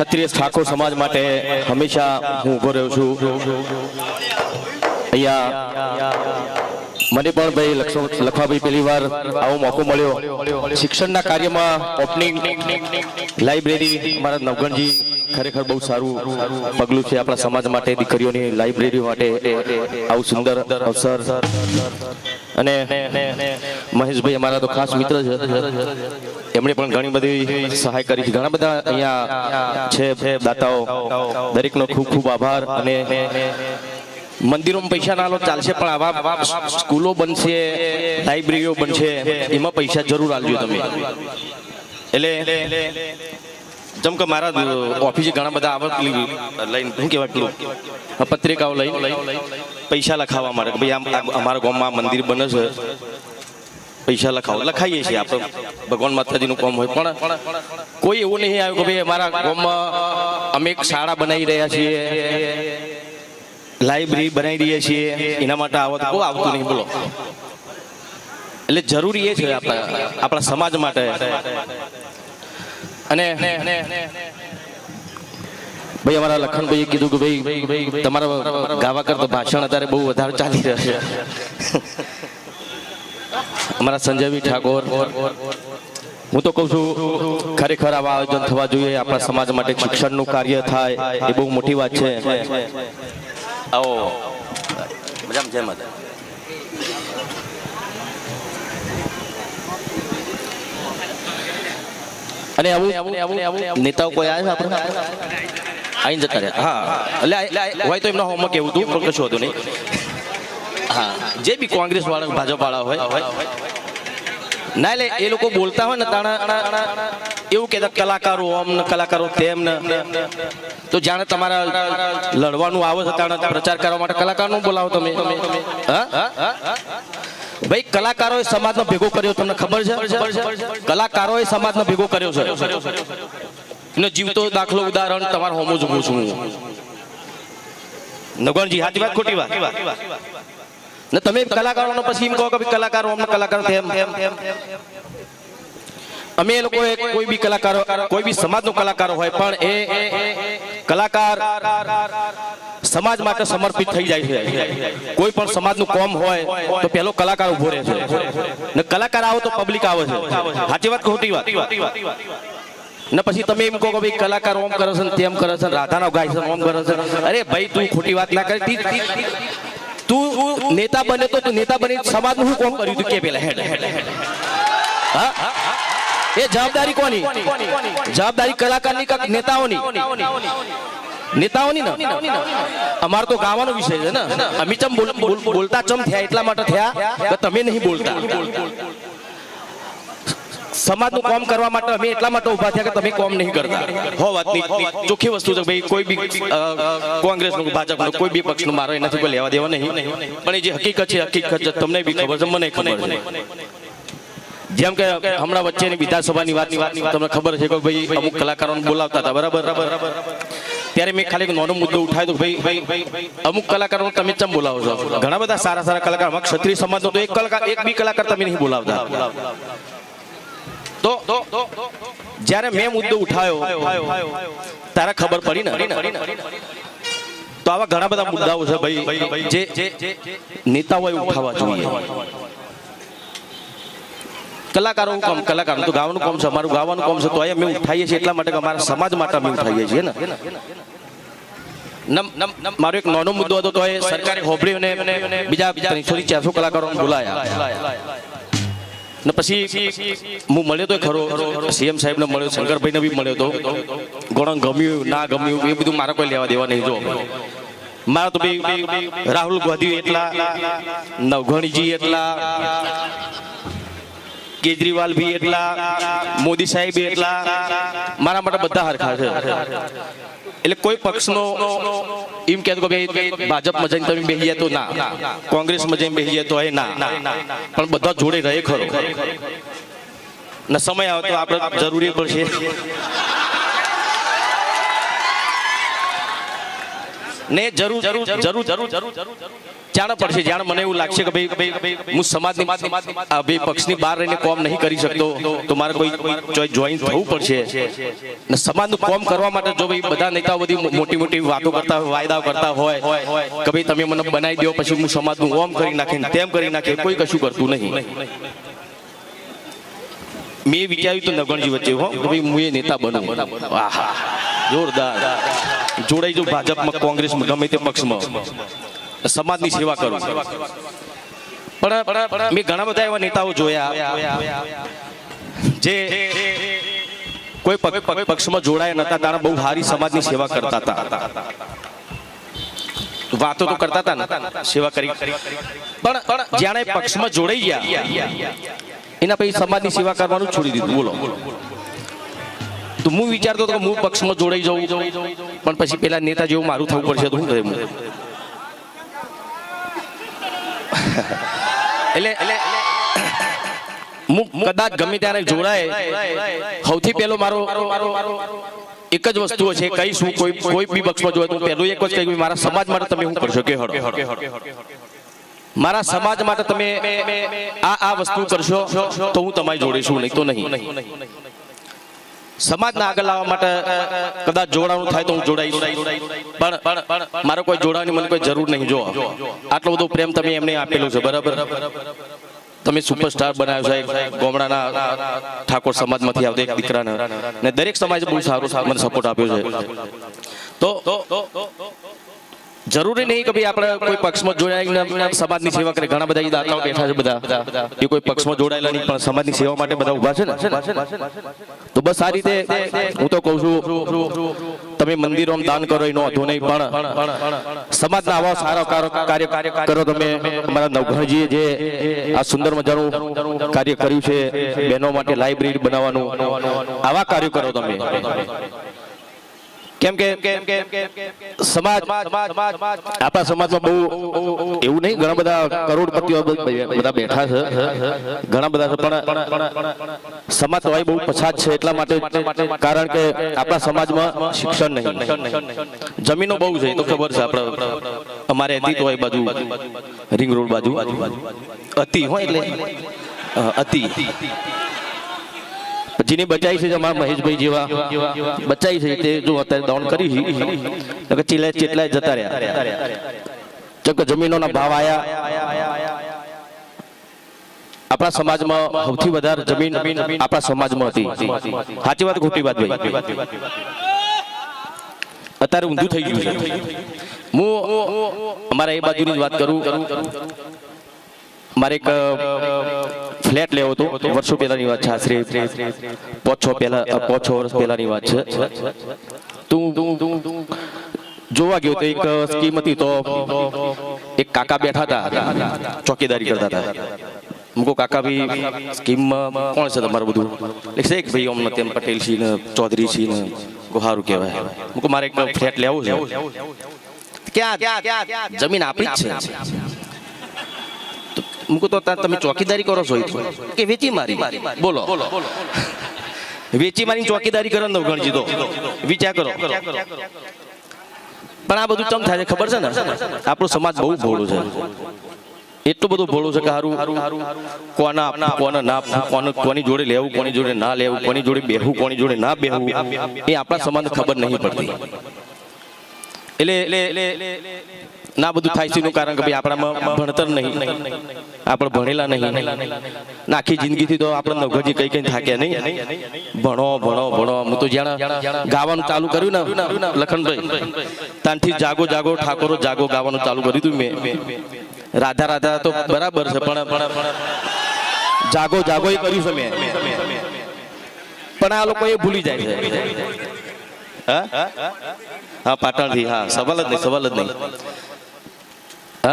ક્ષત્રિય ઠાકોર સમાજ માટે હંમેશા હું ઊભો રહ્યો છું. અહીંયા મને પણ ભાઈ લખવાભાઈ પહેલી વાર આવો મોકો મળ્યો. શિક્ષણના કાર્યમાં ઓપનિંગ લાઇબ્રેરી મારા નવગણજી ખરેખર બહુ સારું પગલું છે આપણા સમાજ માટે, દીકરીઓની લાઇબ્રેરી માટે. આવું સુંદર અવસર. અને મહેશભાઈ અમારા તો ખાસ મિત્ર છે. એમણે પણ ઘણી બધી સહાય કરી છે. ઘણા બધા અહીંયા છે દાતાઓ. દરેકનો ખૂબ ખૂબ આભાર. અને મંદિરોમાં પૈસા ના ચાલશે, પણ આવા સ્કૂલો બનશે લાઇબ્રેરીઓ બનશે, એમાં પૈસા જરૂર આલજો તમે. એટલે જેમ કે મારા ઓફિસે ઘણા બધા આવક લઈને. શું કહેવાય પેલું? પત્રિકાઓ લઈ. પૈસા લખાવવા માટે. ભાઈ આમ અમારા ગામમાં મંદિર બને છે. પૈસા લખાવો. લખાઈએ છીએ આપણે. ભગવાન માતાજીનું કામ હોય. પણ કોઈ એવું નહીં આવ્યું કે ભાઈ અમારા ગામમાં અમે એક શાળા બનાવી રહ્યા છીએ. લાઇબ્રેરી બનાવી દઈએ છીએ. એના માટે આવો તો કોઈ આવતું નહીં. બોલો. એટલે જરૂરી એ છે આપણા આપણા સમાજ માટે. અને ભાઈ, અમારા લખનભાઈએ કીધું કે ભાઈ, તમારા ગાવા કરતા ભાષણ અત્યારે બહુ વધારે ચાલી રહ્યું છે. અમારા સંજયભાઈ ઠાકોર, હું તો કહું છું, ખરેખર આવા આયોજન થવા જોઈએ, આપણા સમાજ માટે શિક્ષણનું કાર્ય થાય, એ બહુ મોટી વાત છે. આવો જય માતા અને આવું નેતાઓ કોઈ આવ્યા આપણે આઈને જતા રહ્યા. હા. એટલે હોય તો એમના હોમવર્ક એવું હતું પણ કશું હતું નહીં. હા. જે બી કોંગ્રેસ વાળા ભાજપ વાળા હોય ના એટલે એ લોકો બોલતા હોય ને તાણા એવું કહેતા કલાકારો આમ ને કલાકારો તેમ ને. તો જાણે તમારા લડવાનું આવે છે તાણે પ્રચાર કરવા માટે કલાકારનો બોલાવો તમે. હા? ભાઈ, કલાકારોએ સમાજનો ભેગો કર્યો, તમને ખબર છે? કલાકારોએ સમાજનો ભેગો કર્યો છે. એનો જીવતો દાખલો ઉદાહરણ તમારે હોમો હું છું હું. નગણજી સાચી વાત, ખોટી વાત? ને તમે કલાકારોનો પછી એમ કહો કે કલાકારો, અમને કલાકાર અમે એ લોકો કોઈ બી કલાકારો, કોઈ બી સમાજનો કલાકાર હોય, પણ એ કલાકાર સમાજ માટે સમર્પિત થઈ જાય છે. કોઈ પણ સમાજનું કોમ હોય તો પેલો કલાકાર ઊભો રહે છે. ને કલાકાર આવો તો પબ્લિક આવે છે. સાચી વાત ખોટી વાત? ને પછી તમે એમ કહો કે ભાઈ કલાકાર ઓમ કરે છે તેમ કરે છે રાધા રાધાનો ગાય છે ઓમ કરે છે. અરે ભાઈ, તું ખોટી વાત ના કરી. તું નેતા બને તો તું નેતા બની સમાજનું શું કોમ કર્યું તું? કે પેલા હેડ. હા? એ જવાબદારી કોની? જવાબદારી કલાકારની નેતાઓની? નેતાઓની ને. અમાર તો ગાવાનો વિષય છે ને. અમે ચમ બોલ- બોલ- બોલતા ચમ થયા એટલા માટે થયા તમે નહીં બોલતા. સમાજનું કામ કરવા માટે અમે એટલા માટે ઊભા થયા કે તમે કામ નહીં કરતા. હો વાતની ચોખ્ખી વસ્તુ છે ભાઈ કોઈ બી કોંગ્રેસનું ભાજપનું, કોઈ બી પક્ષનું, મારો એનાથી કોઈ લેવા દેવા નહીં. પણ એ જે હકીકત છે હકીકત છે, તમને બી ખબર છે, મને ખબર છે. જેમ કે હમણાં વચ્ચેની વિધાનસભાની વાતની વાત તમને ખબર છે કે ભાઈ અમુક કલાકારોને બોલાવતા હતા, બરાબર? ત્યારે મેં ખાલી નાનો મુદ્દો ઉઠાવ્યો ભાઈ ભાઈ અમુક કલાકારો તમે ચમ બોલાવો છો? ઘણા બધા સારા સારા કલાકાર ક્ષત્રિય સમાજનો તો એક કલાકાર, એક બી કલાકાર તમે નહીં બોલાવતા. તો જ્યારે મેં મુદ્દો ઉઠાવ્યો તારા ખબર પડી ને? તો આવા ઘણા બધા મુદ્દાઓ છે ભાઈ જે નેતાઓએ ઉઠાવવા જોઈએ. કલાકારો કામ કલાકારો તો ગાવાનું કામ છે, અમારું ગાવાનું કામ છે, તો અહીંયા મેં ઉઠાઈએ છીએ એટલા માટે કે અમારા સમાજ માટે અમે ઉઠાઈએ છીએ ને? મારો એક નાનો મુદ્દો હતો, તો એ સરકારે હોબળી અને બીજા ત્રણસો થી ચારસો કલાકારો બોલાયા. ને પછી હું મળ્યો તો ખરો, સીએમ સાહેબ ને મળ્યો શંકરભાઈ ને બી મળ્યો તો. ઘણો ગમ્યું, ના ગમ્યું, એ બધું મારા કોઈ લેવા દેવા નહીં, જો. મારા તો ભાઈ રાહુલ ગાંધી એટલા, નવઘણીજી એટલા કેજરીવાલ ભી એટલા, મોદી સાહેબ બી એટલા, મારા માટે બધા હરખા છે. એટલે કોઈ પક્ષનો એમ કહેતો કે ભાઈ ભાજપમાં જઈને તમે બેસી તો ના, કોંગ્રેસમાં જઈને બેહીએ તો એ ના. પણ બધા જોડે રહે ખરો. ને સમય આવે તો આપણે જરૂરી પડશે. ને જરૂર જરૂર જરૂર જરૂર જરૂર જાણ પડશે, જાણ મને એવું લાગશે કે ભાઈ હું સમાજની ભાઈ પક્ષની બહાર રહીને કોમ નહીં કરી શકતો, તો મારે કોઈ જોઈન થવું પડશે. ને સમાજનું કોમ કરવા માટે જો ભાઈ બધા નેતાઓ બધી મોટી મોટી વાતો કરતા હોય, વાયદાઓ કરતા હોય, કે ભાઈ તમે મને બનાવી દો, પછી હું સમાજનું ઓમ કરી નાખીને તેમ કરી નાખે, કોઈ કશું કરતું નહીં. મેં વિચાર્યું તો નગણજી વચ્ચે, હો ભાઈ હું એ નેતા બનું જોરદાર. જોડાઈ જાઉં ભાજપમાં, કોંગ્રેસમાં, ગમે તે પક્ષમાં. સમાજની સેવા કરું. પણ મેં ઘણા બધા એવા નેતાઓ જોયા જે કોઈ પક્ષ- પક્ષ- પક્ષમાં જોડાયા નતા, તારા બહુ સારી સમાજની સેવા કરતા હતા. વાતો તો કરતા હતા સેવા કરી. પણ જાણે પક્ષમાં જોડાઈ ગયા, એના પછી સમાજની સેવા કરવાનું છોડી દીધું. બોલો. તો હું વિચારતો હતો કે હું પક્ષમાં જોડાઈ જાઉં. પણ પછી પેલા નેતા જેવું મારું થવું પડશે તો શું કરે એટલે એટલે હું કદાચ ગમે ત્યારે જોડાય, સૌથી પહેલો મારો, એક જ વસ્તુ છે, કઈ શું, કોઈ કોઈ બી પક્ષમાં જોડાય તો પહેલું એક જ કહી મારા સમાજ માટે તમે શું કરશો? કે મારા સમાજ માટે તમે આ આ વસ્તુ કરશો તો હું તમારી જોડે છું, નહીં તો નહીં. સમાજને આગળ લાવવા માટે કદાચ જોડાણું થાય તો હું જોડાઈશ. પણ પણ મારો કોઈ જોડાવાની મને કોઈ જરૂર નહીં, જો. આટલો બધો પ્રેમ તમે એમને આપેલું છે, બરાબર? તમે સુપરસ્ટાર બનાવ્યો છે ગોમડાના ઠાકોર સમાજમાંથી આવતા એક દીકરાને. ને દરેક સમાજે બહુ સારું મને સપોર્ટ આપ્યો છે. તો જરૂરી નહીં કે ભાઈ આપણે કોઈ પક્ષમાં જોડાયેલા સમાજની સેવા કરે. ઘણા બધા દાતાઓ બેઠા છે બધા. એ કોઈ પક્ષમાં જોડાયેલા નહીં, પણ સમાજની સેવા માટે બધા ઊભા છે ને. તો બસ આ રીતે હું તો કહું છું, તમે મંદિરોમાં દાન કરો, એનો વાંધો નહીં, પણ સમાજના આવા સારા કાર- કાર્ય કરો તમે. અમારા નવઘણજીએ જે આ સુંદર મજાનું કાર્ય કર્યું છે, બહેનો માટે લાઇબ્રેરી બનાવવાનું. આવા કાર્યો કરો તમે. કેમ કે સમાજ આપણા સમાજમાં બહુ એવું નહીં ઘણા બધા કરોડપતિઓ બધા બેઠા છે. ઘણા બધા પણ સમાજ તો બહુ પછાત છે એટલા માટે કારણ કે આપણા સમાજમાં શિક્ષણ નહીં. જમીનો બહુ છે તો ખબર છે આપણે અમારે અતિ તો હોય બાજુ રિંગ રોડ બાજુ. અતિ હોય એટલે અ, હતી જેને બચાવી છે અમારા મહેશભાઈ જેવા. બચાવી છે તે જો અત્યારે દોડ કરી ચીલે ચેટલા જતા રહ્યા. જેમ કે જમીનોના ભાવ આયા. આપણા સમાજમાં સૌથી વધારે જમીન આપણા સમાજમાં હતી. સાચી વાત ખોટી વાત અત્યારે ઊંધું થઈ ગયું છે. હું અમારા એ બાજુની વાત કરું. મારે એક ફ્લેટ લેવો તો વર્ષો પહેલાની વાત છે આશરે પાંચ છ પહેલા પાંચ છ વર્ષ પહેલાની વાત છે. તું જોવા ગયો તો એક સ્કીમ હતી તો એક કાકા બેઠા હતા ચોકીદારી કરતા હતા. મુકો કાકા ભાઈ સ્કીમમાં કોણ છે તમારું બધું? એટલે શેખ ભાઈ ઓમ તેમ પટેલ છે ને ચૌધરી છે ને ગોહારું કહેવાય. મુકો મારે એક ફ્લેટ લેવું છે. ક્યાં? જમીન આપણી જ છે. મુકો તો તમે ચોકીદારી કરો છો કે વેચી મારી બોલો વેચી મારી ચોકીદારી કરો ને ગણજી તો વિચાર કરો પણ આ બધું ચમ થાય છે ખબર છે ને આપણો સમાજ બહુ ભોળું છે એટલું બધું ભોળું છે કે હારું કોના આપવું, કોને ના આપવું, કોને કોની જોડે લેવું કોની જોડે ના લેવું કોની જોડે બેહવું કોની જોડે ના બેહવું એ આપણા સમાજને ખબર નહીં પડતી એટલે ના બધું થાય છે એનું કારણ કે ભાઈ આપણામાં ભણતર નહીં. આપણે ભણેલા નહીં. આખી જિંદગીથી તો આપણે નવઘરજી કઈ કઈ થાક્યા નહીં. ભણો ભણો ભણો. હું તો જાણે ગાવાનું ચાલુ કર્યું ને લખનભાઈ. ત્યાંથી જાગો જાગો ઠાકોરો જાગો ગાવાનું ચાલુ કર્યું હતું મેં. રાધા રાધા તો બરાબર છે પણ જાગો જાગો એ કર્યું છે મેં. પણ આ લોકો એ ભૂલી જાય છે. હા? હા પાટણથી. હા સવાલ જ નહીં સવાલ જ નહીં. હા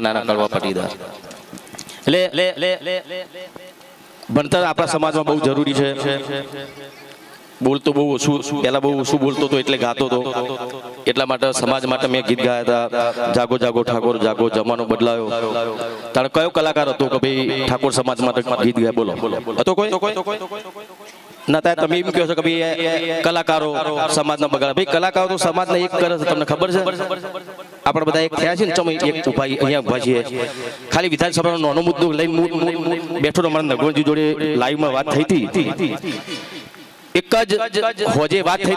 નાના કડવા પટીદાર. એટલે ભણતર આપણા સમાજમાં બહુ જરૂરી છે. બોલતો બહુ ઓછું, પહેલા બહુ ઓછું બોલતો હતો એટલે ગાતો હતો એટલા માટે સમાજ માટે મેં ગીત ગાયા હતા. જાગો જાગો, ઠાકોર, જાગો, જમાનો બદલાયો. તારે કયો કલાકાર હતો કે ભાઈ ઠાકોર સમાજ માટે ગીત ગાય, બોલો. હતો કોઈ? નતા તમે એમ કહો છો કે ભાઈ કલાકારો સમાજના બગાડ ભાઈ કલાકારો તો સમાજને એક તમને ખબર છે? આપણે બધા એક થયા છે ને, ચમ એક ઊભા અહીંયા ઊભા નાનો મુદ્દો મુ- બેઠો તો મારા નગવણજી જોડે લાઈવમાં વાત થઈ હતી. એક જ હોજે વાત થઈ